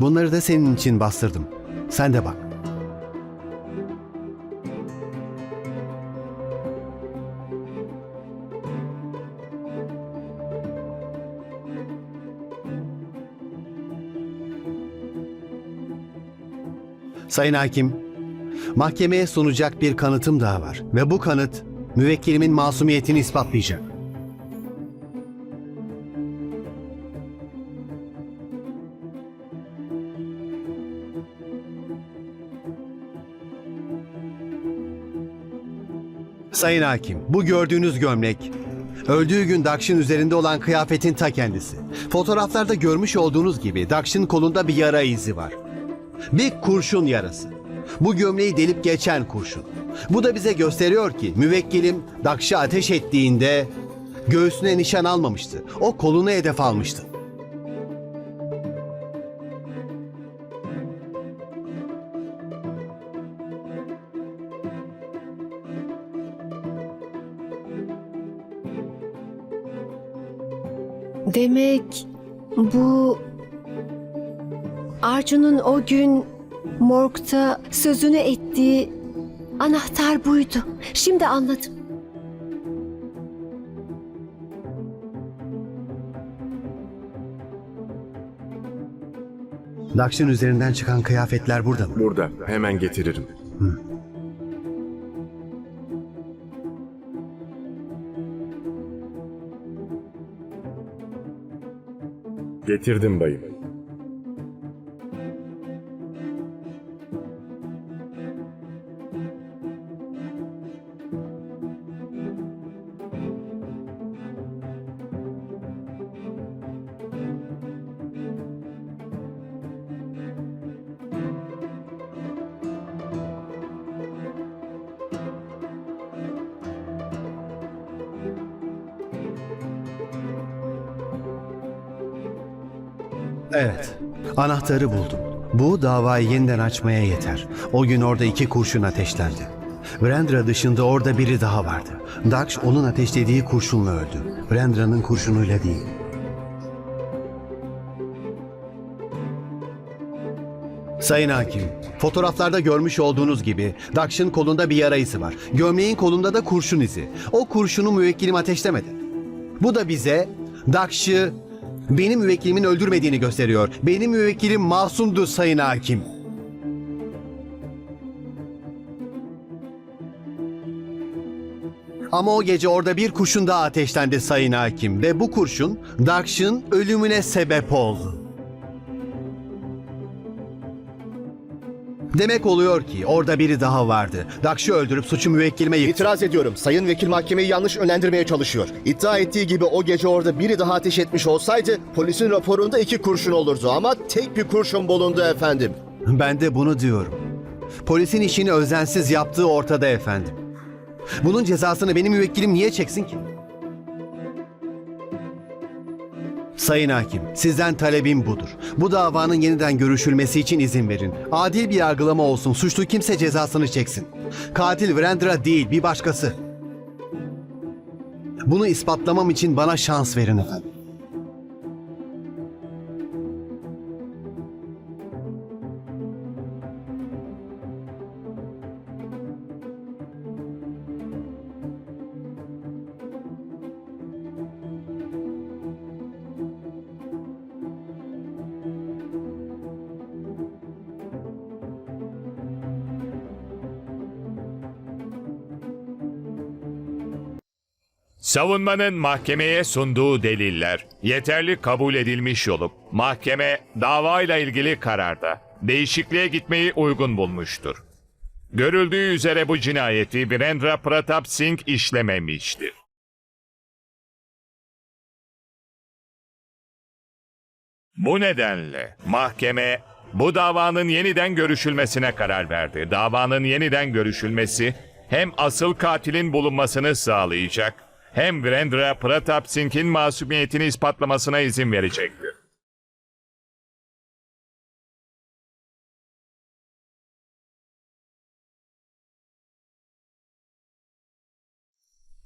Bunları da senin için bastırdım. Sen de bak. Sayın Hakim, mahkemeye sunacak bir kanıtım daha var ve bu kanıt müvekkilimin masumiyetini ispatlayacak. Sayın Hakim, bu gördüğünüz gömlek öldüğü gün Dakş'ın üzerinde olan kıyafetin ta kendisi. Fotoğraflarda görmüş olduğunuz gibi Dakş'ın kolunda bir yara izi var. Bir kurşun yarası. Bu gömleği delip geçen kurşun. Bu da bize gösteriyor ki müvekkilim Dakş'a ateş ettiğinde göğsüne nişan almamıştı. O kolunu hedef almıştı. Demek bu Arjun'un o gün morgda sözünü ettiği anahtar buydu. Şimdi anladım. Dakş'ın üzerinden çıkan kıyafetler burada mı? Burada. Hemen getiririm. Getirdim bayım. Evet. Anahtarı buldum. Bu davayı yeniden açmaya yeter. O gün orada iki kurşun ateşlendi. Brandra dışında orada biri daha vardı. Daksh onun ateşlediği kurşunla öldü. Brandra'nın kurşunuyla değil. Sayın Hakim, fotoğraflarda görmüş olduğunuz gibi Daksh'ın kolunda bir yara izi var. Gömleğin kolunda da kurşun izi. O kurşunu müvekkilim ateşlemedi. Bu da bize Daksh'ı benim müvekkilimin öldürmediğini gösteriyor. Benim müvekkilim masumdu sayın hakim. Ama o gece orada bir kurşun daha ateşlendi sayın hakim ve bu kurşun Daksh'ın ölümüne sebep oldu. Demek oluyor ki orada biri daha vardı. Daksh'ı öldürüp suçu müvekkilime yıktı. İtiraz ediyorum. Sayın Vekil mahkemeyi yanlış yönlendirmeye çalışıyor. İddia ettiği gibi o gece orada biri daha ateş etmiş olsaydı polisin raporunda iki kurşun olurdu ama tek bir kurşun bulundu efendim. Ben de bunu diyorum. Polisin işini özensiz yaptığı ortada efendim. Bunun cezasını benim müvekkilim niye çeksin ki? Sayın Hakim, sizden talebim budur. Bu davanın yeniden görüşülmesi için izin verin. Adil bir yargılama olsun, suçlu kimse cezasını çeksin. Katil Vrendra değil, bir başkası. Bunu ispatlamam için bana şans verin efendim. Savunmanın mahkemeye sunduğu deliller yeterli kabul edilmiş olup mahkeme davayla ilgili kararda değişikliğe gitmeyi uygun bulmuştur. Görüldüğü üzere bu cinayeti Virendra Pratap Singh işlememiştir. Bu nedenle mahkeme bu davanın yeniden görüşülmesine karar verdi. Davanın yeniden görüşülmesi hem asıl katilin bulunmasını sağlayacak hem Virendra Pratap Singh'in masumiyetini ispatlamasına izin verecektir.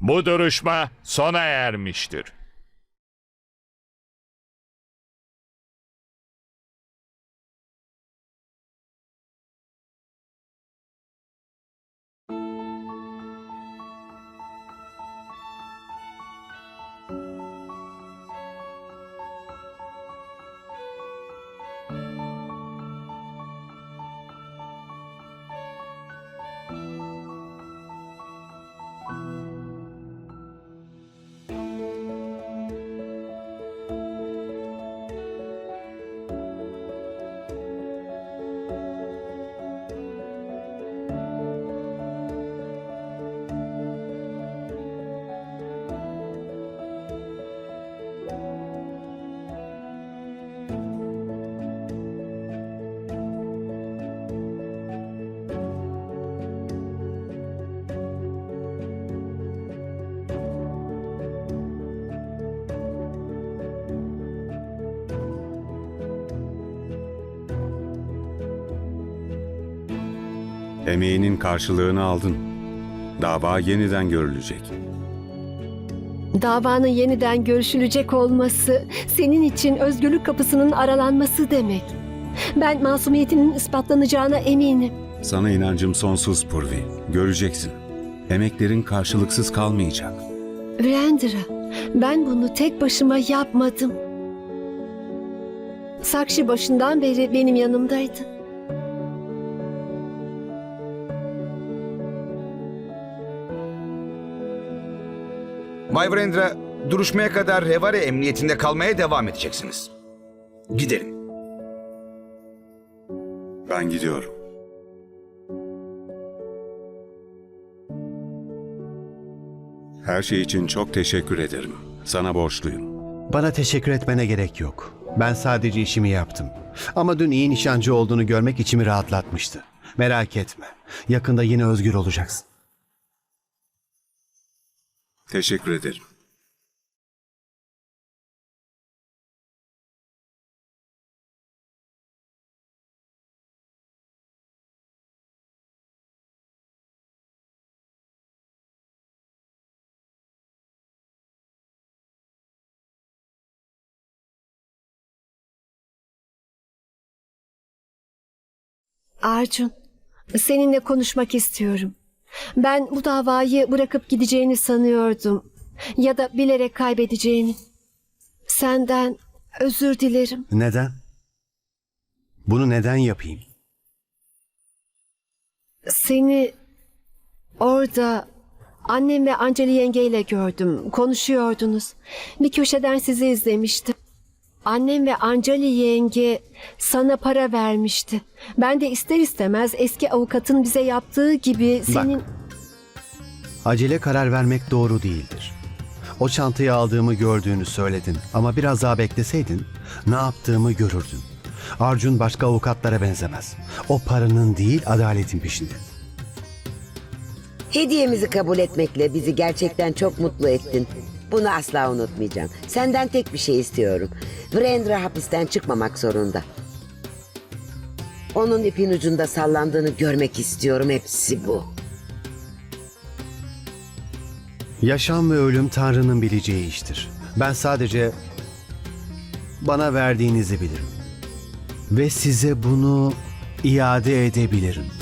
Bu duruşma sona ermiştir. Emeğinin karşılığını aldın. Dava yeniden görülecek. Davanın yeniden görüşülecek olması senin için özgürlük kapısının aralanması demek. Ben masumiyetinin ispatlanacağına eminim. Sana inancım sonsuz Purvi. Göreceksin. Emeklerin karşılıksız kalmayacak. Virendra, ben bunu tek başıma yapmadım. Sakşi başından beri benim yanımdaydı. Bay Vrendra, duruşmaya kadar Revare emniyetinde kalmaya devam edeceksiniz. Gidelim. Ben gidiyorum. Her şey için çok teşekkür ederim. Sana borçluyum. Bana teşekkür etmene gerek yok. Ben sadece işimi yaptım. Ama dün iyi nişancı olduğunu görmek içimi rahatlatmıştı. Merak etme. Yakında yine özgür olacaksın. Teşekkür ederim. Arjun, seninle konuşmak istiyorum. Ben bu davayı bırakıp gideceğini sanıyordum. Ya da bilerek kaybedeceğini. Senden özür dilerim. Neden? Bunu neden yapayım? Seni orada annem ve Anceli yengeyle gördüm. Konuşuyordunuz. Bir köşeden sizi izlemiştim. Annem ve Anceli yenge sana para vermişti. Ben de ister istemez eski avukatın bize yaptığı gibi senin... Acele karar vermek doğru değildir. O çantayı aldığımı gördüğünü söyledin ama biraz daha bekleseydin ne yaptığımı görürdün. Arjun başka avukatlara benzemez. O paranın değil adaletin peşinde. Hediyemizi kabul etmekle bizi gerçekten çok mutlu ettin. Bunu asla unutmayacağım. Senden tek bir şey istiyorum. Vrendra hapisten çıkmamak zorunda. Onun ipin ucunda sallandığını görmek istiyorum. Hepsi bu. Yaşam ve ölüm Tanrı'nın bileceği iştir. Ben sadece bana verdiğinizi bilirim. Ve size bunu iade edebilirim.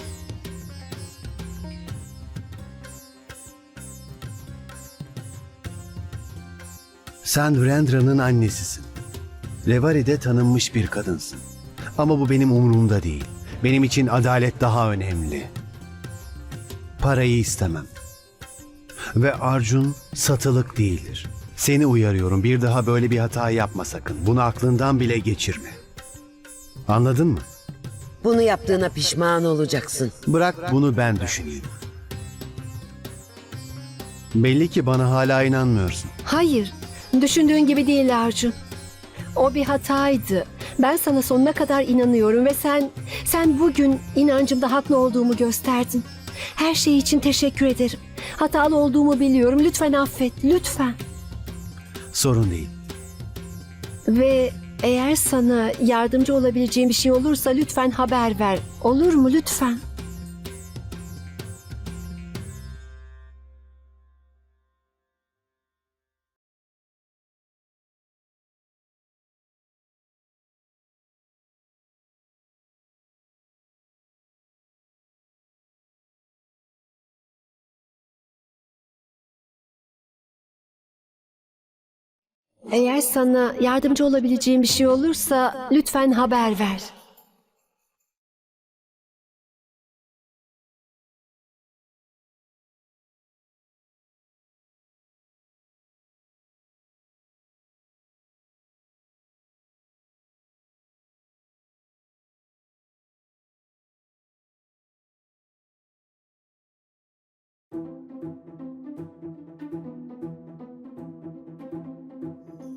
Sen Virendra'nın annesisin. Revari'de tanınmış bir kadınsın. Ama bu benim umurumda değil. Benim için adalet daha önemli. Parayı istemem. Ve Arjun satılık değildir. Seni uyarıyorum bir daha böyle bir hata yapma sakın. Bunu aklından bile geçirme. Anladın mı? Bunu yaptığına pişman olacaksın. Bırak bunu ben düşüneyim. Belli ki bana hala inanmıyorsun. Hayır, düşündüğün gibi değil Arjun. O bir hataydı. Ben sana sonuna kadar inanıyorum ve sen sen bugün inancımda haklı olduğumu gösterdin. Her şey için teşekkür ederim. Hatalı olduğumu biliyorum. Lütfen affet, lütfen. Sorun değil. Ve eğer sana yardımcı olabileceğim bir şey olursa lütfen haber ver. Olur mu lütfen? Eğer sana yardımcı olabileceğim bir şey olursa lütfen haber ver.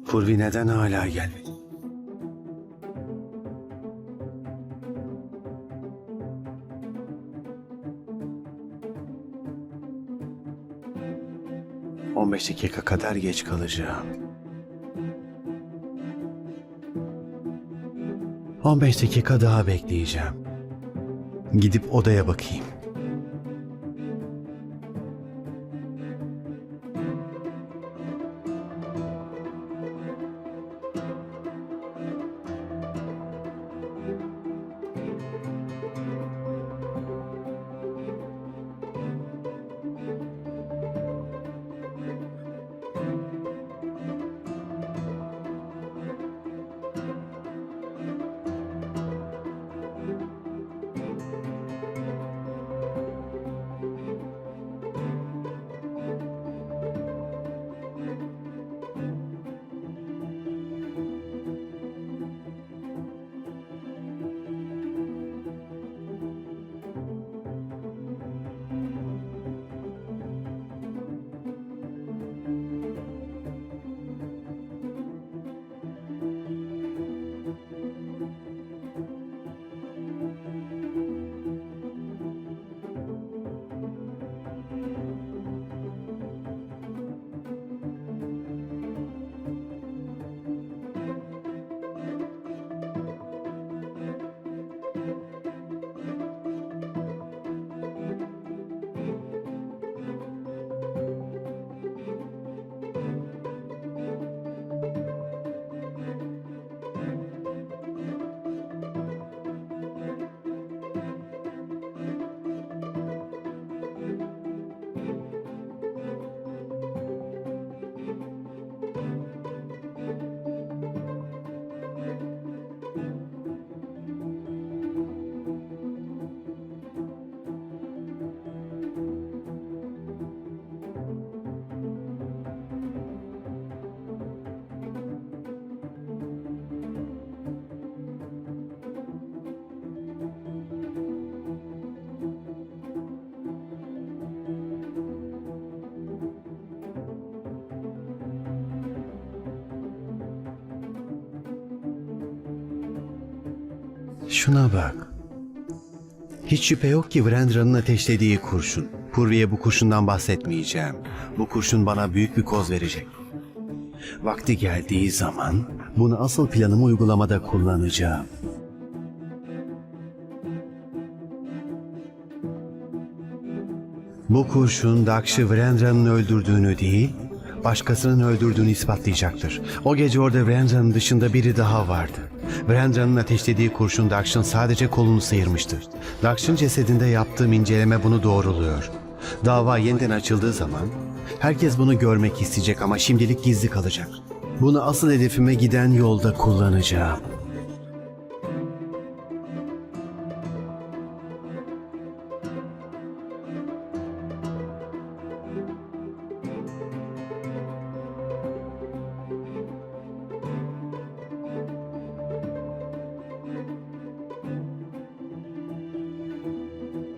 Purvi neden hala gelmedi? On beş dakika kadar geç kalacağım. On beş dakika daha bekleyeceğim. Gidip odaya bakayım. Şuna bak. Hiç şüphe yok ki Vrendra'nın ateşlediği kurşun. Purvi'ye bu kurşundan bahsetmeyeceğim. Bu kurşun bana büyük bir koz verecek. Vakti geldiği zaman bunu asıl planımı uygulamada kullanacağım. Bu kurşun Dakşi Vrendra'nın öldürdüğünü değil, başkasının öldürdüğünü ispatlayacaktır. O gece orada Vrendra'nın dışında biri daha vardı. Vrendra'nın ateşlediği kurşun Dakş'ın sadece kolunu sıyırmıştır. Dakş'ın cesedinde yaptığım inceleme bunu doğruluyor. Dava yeniden açıldığı zaman herkes bunu görmek isteyecek ama şimdilik gizli kalacak. Bunu asıl hedefime giden yolda kullanacağım.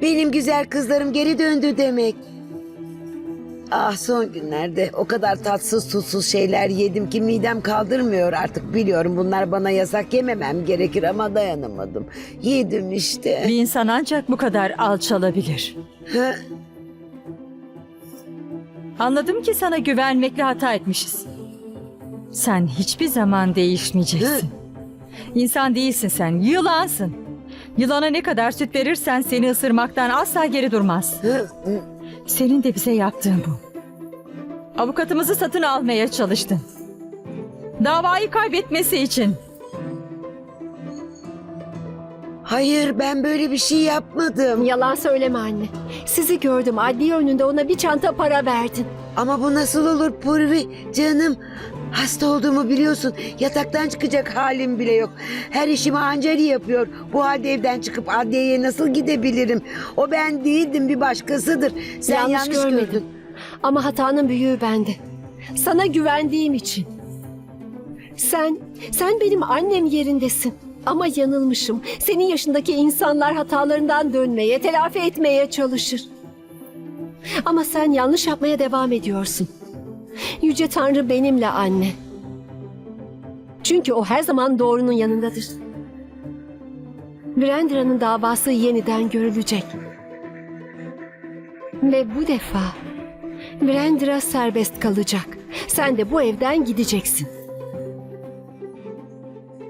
Benim güzel kızlarım geri döndü demek. Ah son günlerde o kadar tatsız tutsuz şeyler yedim ki midem kaldırmıyor artık biliyorum bunlar bana yasak yememem gerekir ama dayanamadım. Yedim işte. Bir insan ancak bu kadar alçalabilir. Ha, Anladım ki sana güvenmekle hata etmişiz. Sen hiçbir zaman değişmeyeceksin. İnsan değilsin sen, yılansın. Yılana ne kadar süt verirsen seni ısırmaktan asla geri durmaz. Senin de bize yaptığın bu. Avukatımızı satın almaya çalıştın. Davayı kaybetmesi için. Hayır ben böyle bir şey yapmadım. Yalan söyleme anne. Sizi gördüm adliye önünde ona bir çanta para verdin. Ama bu nasıl olur Purvi canım? Hasta olduğumu biliyorsun. Yataktan çıkacak halim bile yok. Her işimi Anceli yapıyor. Bu halde evden çıkıp adliyeye nasıl gidebilirim? O ben değildim bir başkasıdır. Sen yanlış, yanlış, görmedim. gördün. Ama hatanın büyüğü bende. Sana güvendiğim için. Sen, sen benim annem yerindesin. Ama yanılmışım. Senin yaşındaki insanlar hatalarından dönmeye, telafi etmeye çalışır. Ama sen yanlış yapmaya devam ediyorsun. Yüce Tanrı benimle anne. Çünkü o her zaman doğrunun yanındadır. Brendra'nın davası yeniden görülecek. Ve bu defa Brandra serbest kalacak. Sen de bu evden gideceksin.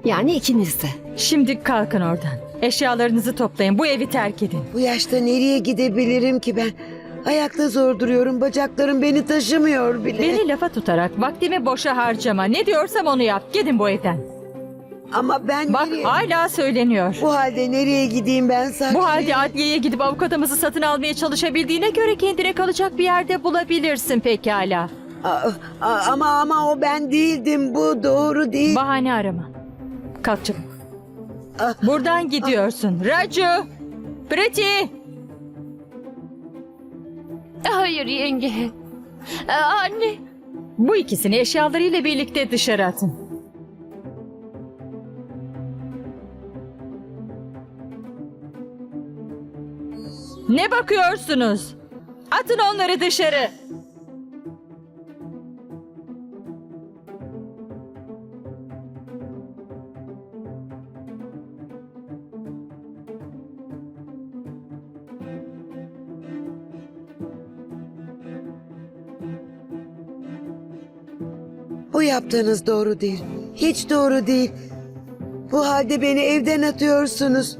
Yani ikiniz de. Şimdi kalkın oradan. Eşyalarınızı toplayın, bu evi terk edin. Bu yaşta nereye gidebilirim ki ben? Ayakta zor duruyorum. Bacaklarım beni taşımıyor bile. Beni lafa tutarak vaktimi boşa harcama. Ne diyorsam onu yap. Gidin bu evden. Ama ben Bak nereye... hala söyleniyor. Bu halde nereye gideyim ben saklı? Bu halde adliyeye gidip avukatımızı satın almaya çalışabildiğine göre kendine kalacak bir yerde bulabilirsin pekala. Aa, aa, ama ama o ben değildim. Bu doğru değil. Bahane arama. Kalk çabuk. Buradan gidiyorsun. Raju! Preti! Hayır yenge. Ee, Anne. Bu ikisini eşyalarıyla birlikte dışarı atın. Ne bakıyorsunuz? Atın onları dışarı. Yaptığınız doğru değil. Hiç doğru değil. Bu halde beni evden atıyorsunuz.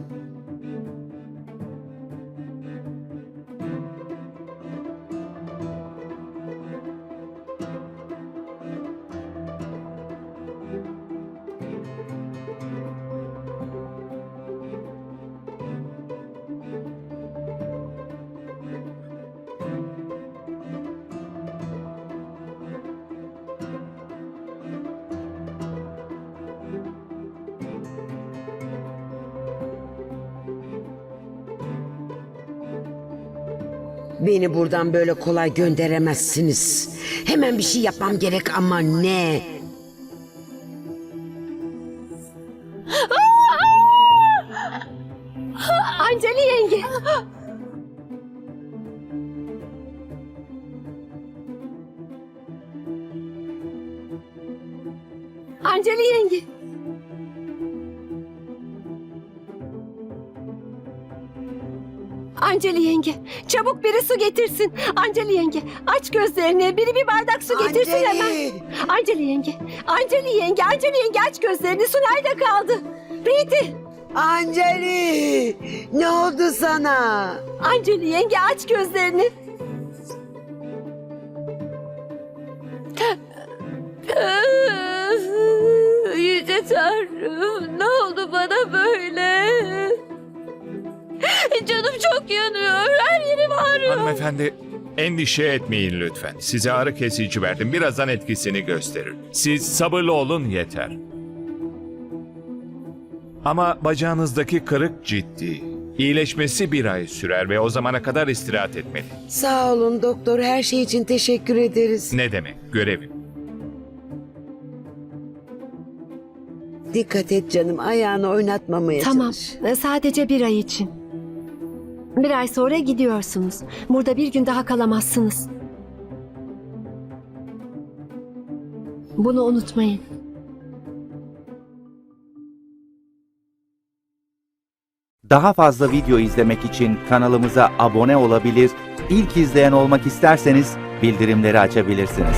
Beni buradan böyle kolay gönderemezsiniz. Hemen bir şey yapmam gerek ama ne? Çabuk biri su getirsin. Anceli yenge, aç gözlerini. Biri bir bardak su getirsin Anceli! hemen. Anceli yenge, Anceli yenge, Anceli yenge aç gözlerini. Su nerede kaldı? Priti, Anceli! Ne oldu sana? Anceli yenge aç gözlerini. Yüce Tanrım ne oldu bana böyle? Canım çok yanıyor. Her yerim ağrıyor. Hanımefendi endişe etmeyin lütfen. Size ağrı kesici verdim. Birazdan etkisini gösterir. Siz sabırlı olun yeter. Ama bacağınızdaki kırık ciddi. İyileşmesi bir ay sürer ve o zamana kadar istirahat etmeli. Sağ olun doktor. Her şey için teşekkür ederiz. Ne demek? Görevim. Dikkat et canım. Ayağını oynatmamaya Tamam, çalış. sadece bir ay için. Bir ay sonra gidiyorsunuz. Burada bir gün daha kalamazsınız. Bunu unutmayın. Daha fazla video izlemek için kanalımıza abone olabilir, ilk izleyen olmak isterseniz bildirimleri açabilirsiniz.